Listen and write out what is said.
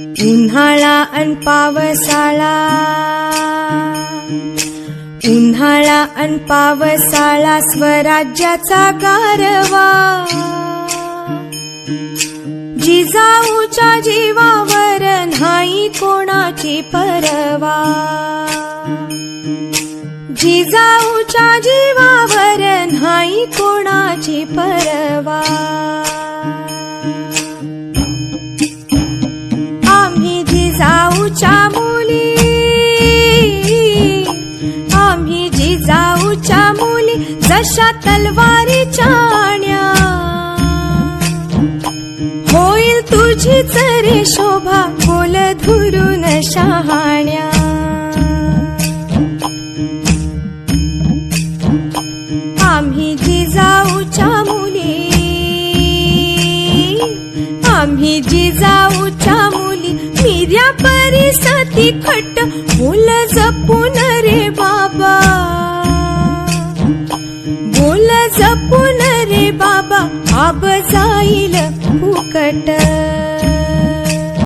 उन्हाळा अन पावसाळा. उन्हाळा अन पावसाळा स्वराज्याचा गारवा. जिजाऊच्या जीवावर नाही कोणाची परवा. जिजाऊच्या जीवावर नाही कोणाची परवा. मुली तलवारी चाण्या होईल तुझी तरी शोभा कोल धुरून शहाण्या. आम्ही जिजाऊच्या मुली. आम्ही जिजाऊच्या मुली. मिर्या परिसती खट मुलं जपून रे बाबा. बोल जपून रे बाबा आब जाईल फुकट.